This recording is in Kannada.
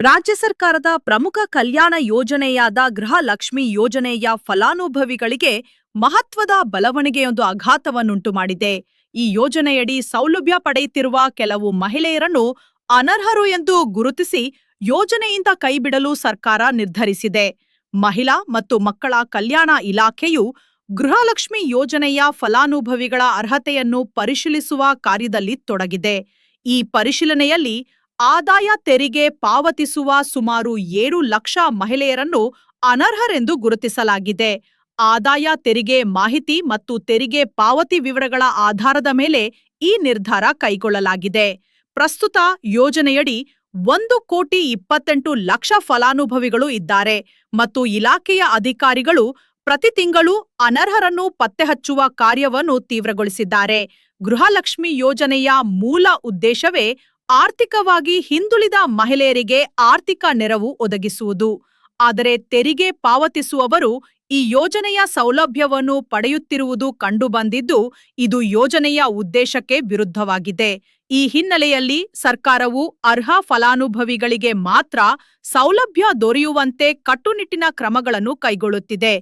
ರಾಜ್ಯ ಸರ್ಕಾರದ ಪ್ರಮುಖ ಕಲ್ಯಾಣ ಯೋಜನೆಯಾದ ಗೃಹಲಕ್ಷ್ಮಿ ಯೋಜನೆಯ ಫಲಾನುಭವಿಗಳಿಗೆ ಮಹತ್ವದ ಬಲವಣಿಗೆಯೊಂದು ಆಘಾತವನ್ನುಂಟು ಮಾಡಿದೆ. ಈ ಯೋಜನೆಯಡಿ ಸೌಲಭ್ಯ ಪಡೆಯುತ್ತಿರುವ ಕೆಲವು ಮಹಿಳೆಯರನ್ನು ಅನರ್ಹರು ಎಂದು ಗುರುತಿಸಿ ಯೋಜನೆಯಿಂದ ಕೈಬಿಡಲು ಸರ್ಕಾರ ನಿರ್ಧರಿಸಿದೆ. ಮಹಿಳಾ ಮತ್ತು ಮಕ್ಕಳ ಕಲ್ಯಾಣ ಇಲಾಖೆಯು ಗೃಹಲಕ್ಷ್ಮಿ ಯೋಜನೆಯ ಫಲಾನುಭವಿಗಳ ಅರ್ಹತೆಯನ್ನು ಪರಿಶೀಲಿಸುವ ಕಾರ್ಯದಲ್ಲಿ ತೊಡಗಿದೆ. ಈ ಪರಿಶೀಲನೆಯಲ್ಲಿ ಆದಾಯ ತೆರಿಗೆ ಪಾವತಿಸುವ ಸುಮಾರು ಏಳು ಲಕ್ಷ ಮಹಿಳೆಯರನ್ನು ಅನರ್ಹರೆಂದು ಗುರುತಿಸಲಾಗಿದೆ. ಆದಾಯ ತೆರಿಗೆ ಮಾಹಿತಿ ಮತ್ತು ತೆರಿಗೆ ಪಾವತಿ ವಿವರಗಳ ಆಧಾರದ ಮೇಲೆ ಈ ನಿರ್ಧಾರ ಕೈಗೊಳ್ಳಲಾಗಿದೆ. ಪ್ರಸ್ತುತ ಯೋಜನೆಯಡಿ ಒಂದು ಕೋಟಿ ಇಪ್ಪತ್ತೆಂಟು ಲಕ್ಷ ಫಲಾನುಭವಿಗಳು ಇದ್ದಾರೆ ಮತ್ತು ಇಲಾಖೆಯ ಅಧಿಕಾರಿಗಳು ಪ್ರತಿ ತಿಂಗಳು ಅನರ್ಹರನ್ನು ಪತ್ತೆಹಚ್ಚುವ ಕಾರ್ಯವನ್ನು ತೀವ್ರಗೊಳಿಸಿದ್ದಾರೆ. ಗೃಹಲಕ್ಷ್ಮಿ ಯೋಜನೆಯ ಮೂಲ ಉದ್ದೇಶವೇ ಆರ್ಥಿಕವಾಗಿ ಹಿಂದುಳಿದ ಮಹಿಳೆಯರಿಗೆ ಆರ್ಥಿಕ ನೆರವು ಒದಗಿಸುವುದು. ಆದರೆ ತೆರಿಗೆ ಪಾವತಿಸುವವರು ಈ ಯೋಜನೆಯ ಸೌಲಭ್ಯವನ್ನು ಪಡೆಯುತ್ತಿರುವುದು ಕಂಡುಬಂದಿದ್ದು, ಇದು ಯೋಜನೆಯ ಉದ್ದೇಶಕ್ಕೆ ವಿರುದ್ಧವಾಗಿದೆ. ಈ ಹಿನ್ನೆಲೆಯಲ್ಲಿ ಸರ್ಕಾರವು ಅರ್ಹ ಫಲಾನುಭವಿಗಳಿಗೆ ಮಾತ್ರ ಸೌಲಭ್ಯ ದೊರೆಯುವಂತೆ ಕಟ್ಟುನಿಟ್ಟಿನ ಕ್ರಮಗಳನ್ನು ಕೈಗೊಳ್ಳುತ್ತಿದೆ.